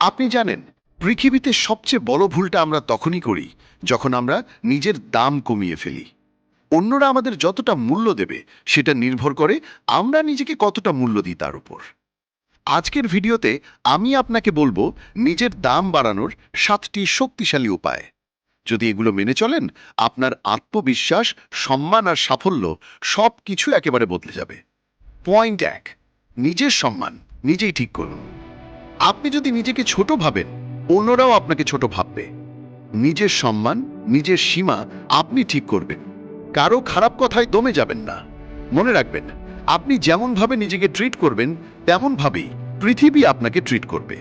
আপনি জানেন, পৃথিবীতে সবচেয়ে বড় ভুলটা আমরা তখনই করি যখন আমরা নিজের দাম কমিয়ে ফেলি। অন্যরা আমাদের যতটা মূল্য দেবে সেটা নির্ভর করে আমরা নিজেকে কতটা মূল্য দিই তার উপর। আজকের ভিডিওতে আমি আপনাকে বলব নিজের দাম বাড়ানোর সাতটি শক্তিশালী উপায়। যদি এগুলো মেনে চলেন, আপনার আত্মবিশ্বাস, সম্মান আর সাফল্য সব কিছু একেবারে বদলে যাবে। পয়েন্ট এক, নিজের সম্মান, নিজেই ঠিক করুন। আপনি যদি নিজেকে ছোট ভাবেন, অন্যরাও আপনাকে ছোট ভাববে। নিজের সম্মান, নিজের সীমা আপনি ঠিক করবেন। কারও খারাপ কথায় দমে যাবেন না। মনে রাখবেন, আপনি যেমনভাবে নিজেকে ট্রিট করবেন, তেমনভাবেই পৃথিবী আপনাকে ট্রিট করবে।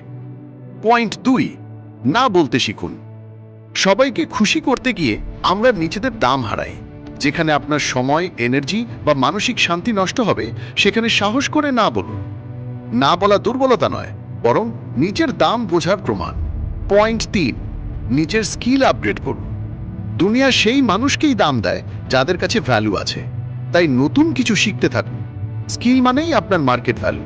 পয়েন্ট দুই, না বলতে শিখুন। সবাইকে খুশি করতে গিয়ে আমরা নিজেদের দাম হারাই। যেখানে আপনার সময় এনার্জি বা মানসিক শান্তি নষ্ট হবে, সেখানে সাহস করে না বলুন। না বলা দুর্বলতা নয় বরং নিজের দাম বোঝার প্রমাণ। পয়েন্ট তিন নিজের স্কিল আপগ্রেড করুন। দুনিয়া সেই মানুষকেই দাম দেয় যাদের কাছে ভ্যালু আছে। তাই নতুন কিছু শিখতে থাকুন। স্কিল মানেই আপনার মার্কেট ভ্যালু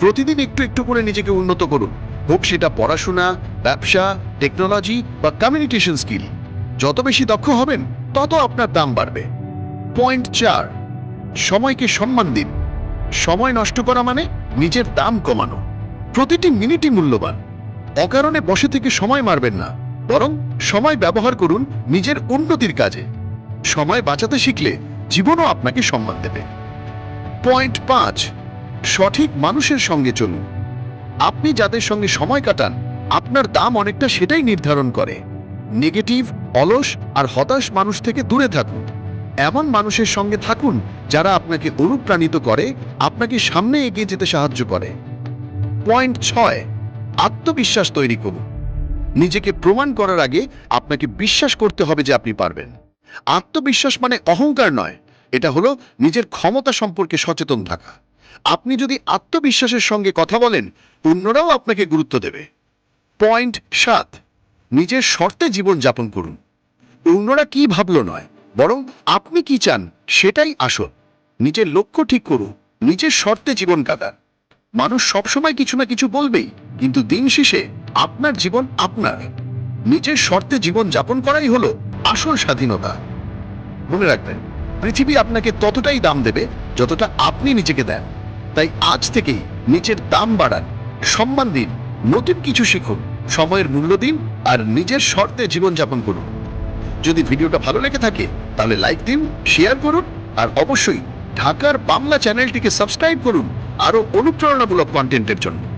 প্রতিদিন একটু একটু করে নিজেকে উন্নত করুন। হোক সেটা পড়াশোনা, ব্যবসা টেকনোলজি বা কমিউনিকেশন স্কিল যত বেশি দক্ষ হবেন, তত আপনার দাম বাড়বে। পয়েন্ট চার, সময়কে সম্মান দিন। সময় নষ্ট করা মানে নিজের দাম কমানো। প্রতিটি মিনিটই মূল্যবান। অকারণে বসে থেকে সময় মারবেন না। বরং সময় ব্যবহার করুন নিজের উন্নতির কাজে। সময় বাঁচাতে শিখলে জীবনও আপনাকে সম্মান দেবে। পয়েন্ট পাঁচ, সঠিক মানুষের সঙ্গে চলুন। আপনি যাদের সঙ্গে সময় কাটান, আপনার দাম অনেকটা সেটাই নির্ধারণ করে। নেগেটিভ, অলস আর হতাশ মানুষ থেকে দূরে থাকুন। এমন মানুষের সঙ্গে থাকুন যারা আপনাকে অনুপ্রাণিত করে, আপনাকে সামনে এগিয়ে যেতে সাহায্য করে। পয়েন্ট ছয়, আত্মবিশ্বাস তৈরি করুন। নিজেকে প্রমাণ করার আগে আপনাকে বিশ্বাস করতে হবে যে আপনি পারবেন। আত্মবিশ্বাস মানে অহংকার নয়, এটা হলো নিজের ক্ষমতা সম্পর্কে সচেতন থাকা। আপনি যদি আত্মবিশ্বাসের সঙ্গে কথা বলেন, অন্যরাও আপনাকে গুরুত্ব দেবে। পয়েন্ট সাত, নিজের শর্তে জীবন যাপন করুন। অন্যরা কি ভাবলো নয়, বরং আপনি কি চান, সেটাই আসল। নিজের লক্ষ্য ঠিক করুন, নিজের শর্তে জীবন কাটান। মানুষ সবসময় কিছু না কিছু বলবেই, কিন্তু দিন শেষে আপনার জীবন আপনার। নিজের শর্তে জীবন যাপন করাই হলো আসল স্বাধীনতা। মনে রাখবেন, পৃথিবী আপনাকে ততটাই দাম দেবে যতটা আপনি নিজেকে দেন। তাই আজ থেকেই নিজের দাম বাড়ান, সম্মান দিন, নতুন কিছু শিখুন, সময়ের মূল্য দিন আর নিজের শর্তে জীবনযাপন করুন। যদি ভিডিওটা ভালো লেগে থাকে, তাহলে লাইক দিন, শেয়ার করুন আর অবশ্যই ঢাকার বাংলা চ্যানেলটিকে সাবস্ক্রাইব করুন। আরও অনুপ্রেরণামূলক কন্টেন্টের জন্য।